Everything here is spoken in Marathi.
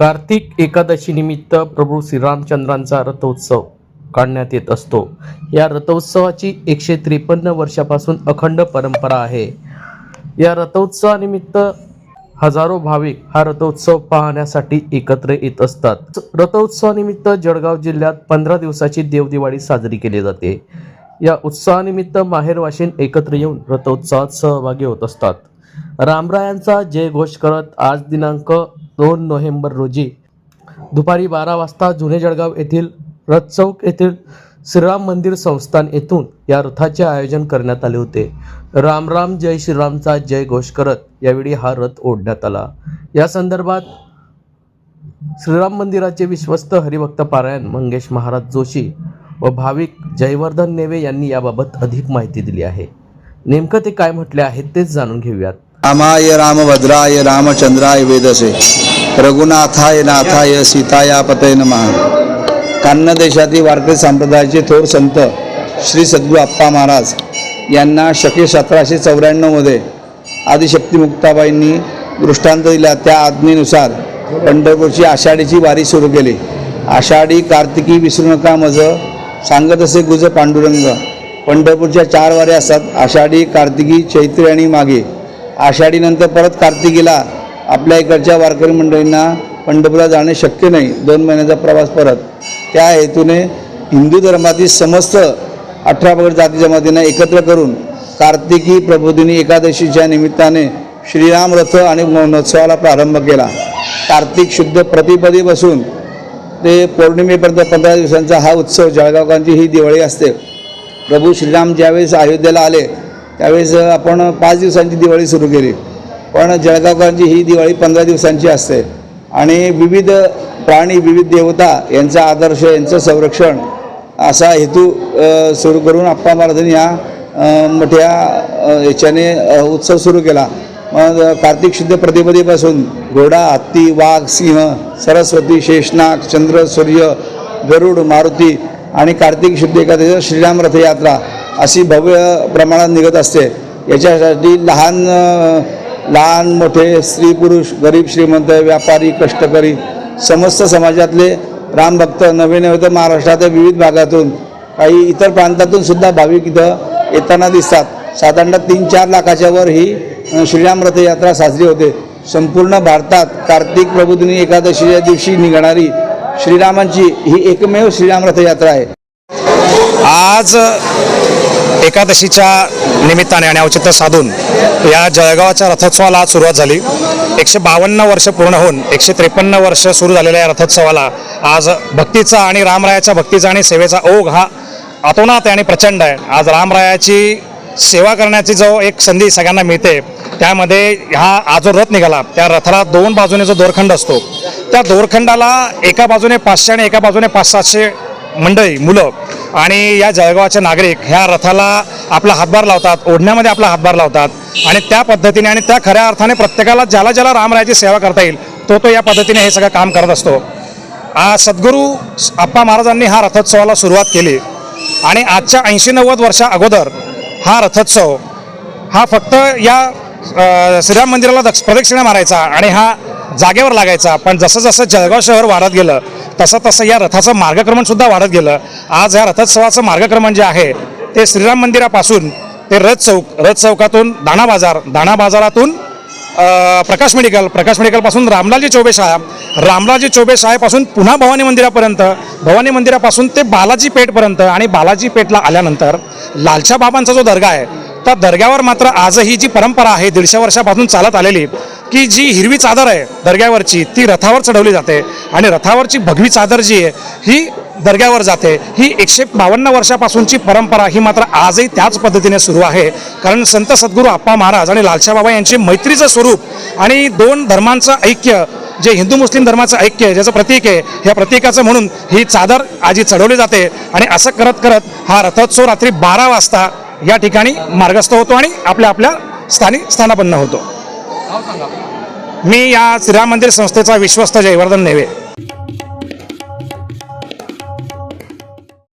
कार्तिक एकादशीनिमित्त प्रभू श्रीरामचंद्रांचा रथोत्सव काढण्यात येत असतो. या रथोत्सवाची एकशे त्रेपन्न वर्षापासून अखंड परंपरा आहे. या रथोत्सवानिमित्त हजारो भाविक हा रथोत्सव पाहण्यासाठी एकत्र येत असतात. रथोत्सवानिमित्त जळगाव जिल्ह्यात पंधरा दिवसाची देवदिवाळी साजरी केली जाते. या उत्सवानिमित्त माहेरवाशीन एकत्र येऊन रथोत्सवात सहभागी होत असतात. रामरायांचा जयघोष करत आज दिनांक दोन नोव्हेंबर रोजी दुपारी बारा वाजता जुने जळगाव येथील रथ चौक येथील श्रीराम मंदिर संस्थान येथून या रथाचे आयोजन करण्यात आले होते. राम राम जय श्रीरामचा जय घोष करत यावेळी हा रथ ओढण्यात आला. या संदर्भात श्रीराम मंदिराचे विश्वस्त हरिभक्त पारायण मंगेश महाराज जोशी व भाविक जयवर्धन नेवे यांनी याबाबत अधिक माहिती दिली आहे. नेमकं ते काय म्हटले आहे तेच जाणून घेऊयात. रामाय रामभद्राय रामचंद्राय वेदसे. रघुनाथाय नाथाय सीताया पतय कान्न देशातील वारकरी संप्रदायाचे थोर संत श्री सद्गुरू आप्पा महाराज यांना शके सतराशे चौऱ्याण्णवमध्ये आदिशक्ती मुक्ताबाईंनी दृष्टांत दिला त्या आज्ञेनुसार पंढरपूरची आषाढीची वारी सुरू केली. आषाढी कार्तिकी विसरू नका मज सांगत असे गुज पांडुरंग पंढरपूरच्या चार वाऱ्या असतात आषाढी कार्तिकी चैत्री आणि मागे आषाढीनंतर परत कार्तिकीला आपल्या इकडच्या वारकरी मंडळींना पंढरपूरला जाणे शक्य नाही. दोन महिन्याचा प्रवास परत. त्या हेतूने हिंदू धर्मातील समस्त अठरा पगड जाती जमातींना एकत्र करून कार्तिकी प्रबोधिनी एकादशीच्या निमित्ताने श्रीराम रथ आणि महोत्सवाला प्रारंभ केला. कार्तिक शुद्ध प्रतिपदी बसून ते पौर्णिमेपर्यंत पंधरा दिवसांचा हा उत्सव जळगावकांची ही दिवाळी असते. प्रभू श्रीराम ज्यावेळेस अयोध्येला आले त्यावेळेस आपण पाच दिवसांची दिवाळी सुरू केली. पण जळगावकरांची ही दिवाळी पंधरा दिवसांची असते. आणि विविध प्राणी विविध देवता यांचा आदर्श यांचं संरक्षण असा हेतू सुरू करून आप्पा महाराजांनी या मोठ्या याच्याने उत्सव सुरू केला. मग कार्तिक शुद्ध प्रतिपदेपासून घोडा हत्ती वाघ सिंह सरस्वती शेषनाग चंद्र सूर्य गरुड मारुती आणि कार्तिक शुद्ध एकादशी श्रीराम रथयात्रा अशी भव्य प्रमाणात निघत असते. याच्यासाठी लहान लहान मोठे स्त्री पुरुष गरीब श्रीमंत व्यापारी कष्टकरी समस्त समाजातले रामभक्त नवे नव्हे तर महाराष्ट्राच्या विविध भागातून काही इतर प्रांतातून सुद्धा भाविक इथं येताना दिसतात. साधारणतः तीन चार लाखाच्या वर ही श्रीराम रथयात्रा साजरी होते. संपूर्ण भारतात कार्तिक प्रबोधिनी एकादशीच्या दिवशी निघणारी श्रीरामांची ही एकमेव श्रीराम रथयात्रा आहे. आज एकादशीच्या निमित्ताने आणि औचित्य साधून या जळगावाच्या रथोत्सवाला आज सुरुवात झाली. एकशे बावन्न वर्ष पूर्ण होऊन एकशे त्रेपन्न वर्ष सुरू झालेल्या या रथोत्सवाला आज भक्तीचा आणि रामरायाच्या भक्तीचा आणि सेवेचा ओघ हा अतोनात आहे आणि प्रचंड आहे. आज रामरायाची सेवा करण्याची जो एक संधी सगळ्यांना मिळते त्यामध्ये हा आज जो रथ निघाला त्या रथाला दोन बाजूने जो दोरखंड असतो त्या दोरखंडाला एका बाजूने पाचशे आणि एका बाजूने पाच सातशे मंडळी मुलं आणि या जळगावाचे नागरिक ह्या रथाला आपला हातभार लावतात ओढण्यामध्ये आपला हातभार लावतात. आणि त्या पद्धतीने आणि त्या खऱ्या अर्थाने प्रत्येकाला ज्याला ज्याला रामरायाची सेवा करता येईल तो तो या पद्धतीने हे सगळं काम करत असतो. सद्गुरू आप्पा महाराजांनी हा रथोत्सवाला सुरुवात केली. आणि आजच्या ऐंशी नव्वद वर्षा अगोदर हा रथोत्सव हा फक्त या श्रीराम मंदिराला दक्ष प्रदक्षिणा मारायचा आणि हा जागेवर लागायचा. पण जसं जसं जळगाव शहर वाढत गेलं तसं तसं या रथाचं मार्गक्रमण सुद्धा वाढत गेलं. आज या रथोत्सवाचं मार्गक्रमण जे आहे ते श्रीराम मंदिरापासून ते रथ चौक रथ चौकातून दाणा बाजार दाणा बाजारातून प्रकाश मेडिकल प्रकाश मेडिकलपासून रामलालजी चौबे शाळा रामलालजी चौबे शाळेपासून पुन्हा भवानी मंदिरापर्यंत भवानी मंदिरापासून ते बालाजी पेठपर्यंत आणि बालाजी पेठला आल्यानंतर लालशा बाबांचा जो दर्गा आहे त्या दर्ग्यावर मात्र आजही जी परंपरा आहे दीडशे वर्षापासून चालत आलेली की जी हिरवी चादर आहे दर्ग्यावरची ती रथावर चढवली जाते. आणि रथावरची भगवी चादर जी आहे ही दर्ग्यावर जाते. ही एकशे बावन्न वर्षापासूनची परंपरा ही मात्र आजही त्याच पद्धतीने सुरू आहे. कारण संत सद्गुरू आप्पा महाराज आणि लालशा बाबा यांचे मैत्रीचं स्वरूप आणि दोन धर्मांचं ऐक्य जे हिंदू मुस्लिम धर्माचं ऐक्य आहे ज्याचं प्रतीक आहे ह्या प्रतीकाचं म्हणून ही चादर आजी चढवली जाते. आणि असं करत करत हा रथोत्सव रात्री बारा वाजता या ठिकाणी मार्गस्थ होतो आणि आपल्या आपल्या स्थानी स्थानापन्न होतो. मी या श्रीराम मंदिर संस्थेचा विश्वस्त जयवर्धन नेवे.